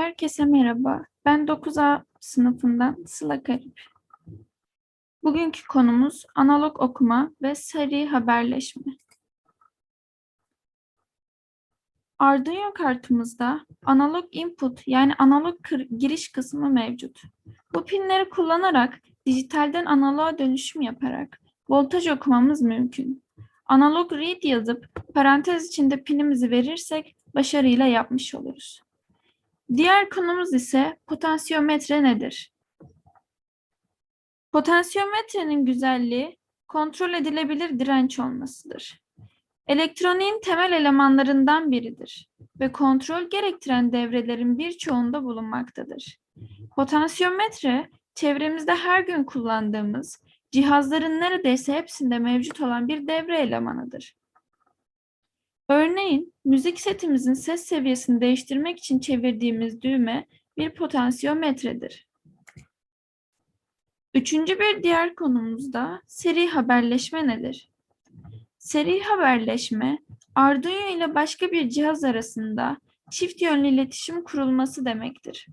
Herkese merhaba. Ben 9A sınıfından Sıla Karip. Bugünkü konumuz analog okuma ve seri haberleşme. Arduino kartımızda analog input yani analog giriş kısmı mevcut. Bu pinleri kullanarak dijitalden analoğa dönüşüm yaparak voltaj okumamız mümkün. Analog read yazıp parantez içinde pinimizi verirsek başarıyla yapmış oluruz. Diğer konumuz ise potansiyometre nedir? Potansiyometrenin güzelliği kontrol edilebilir direnç olmasıdır. Elektroniğin temel elemanlarından biridir ve kontrol gerektiren devrelerin birçoğunda bulunmaktadır. Potansiyometre çevremizde her gün kullandığımız cihazların neredeyse hepsinde mevcut olan bir devre elemanıdır. Örneğin müzik setimizin ses seviyesini değiştirmek için çevirdiğimiz düğme bir potansiyometredir. Üçüncü bir diğer konumuzda seri haberleşme nedir? Seri haberleşme, Arduino ile başka bir cihaz arasında çift yönlü iletişim kurulması demektir.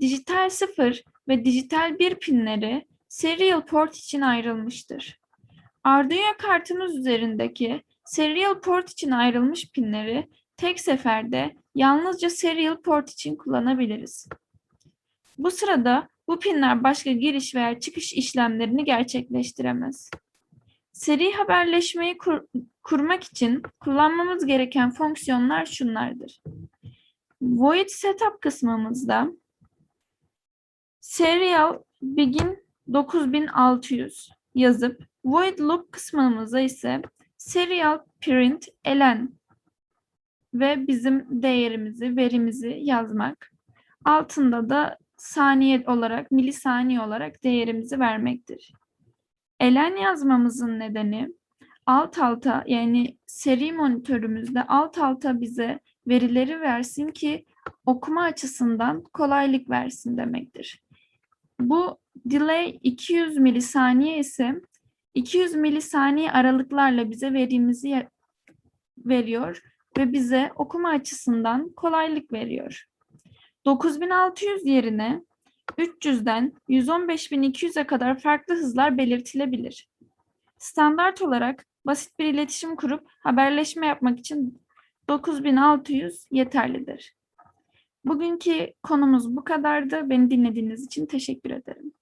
Dijital 0 ve dijital 1 pinleri serial port için ayrılmıştır. Arduino kartımız üzerindeki serial port için ayrılmış pinleri tek seferde yalnızca serial port için kullanabiliriz. Bu sırada bu pinler başka giriş veya çıkış işlemlerini gerçekleştiremez. Seri haberleşmeyi kur- kurmak için kullanmamız gereken fonksiyonlar şunlardır. Void setup kısmımızda serial begin 9600 yazıp void loop kısmımıza ise serial print elen ve bizim değerimizi, verimizi yazmak. Altında da saniye olarak, milisaniye olarak değerimizi vermektir. Elen yazmamızın nedeni alt alta yani seri monitörümüzde alt alta bize verileri versin ki okuma açısından kolaylık versin demektir. Bu delay 200 milisaniye ise 200 milisaniye aralıklarla bize verimizi veriyor ve bize okuma açısından kolaylık veriyor. 9600 yerine 300'den 115200'e kadar farklı hızlar belirtilebilir. Standart olarak basit bir iletişim kurup haberleşme yapmak için 9600 yeterlidir. Bugünkü konumuz bu kadardı. Beni dinlediğiniz için teşekkür ederim.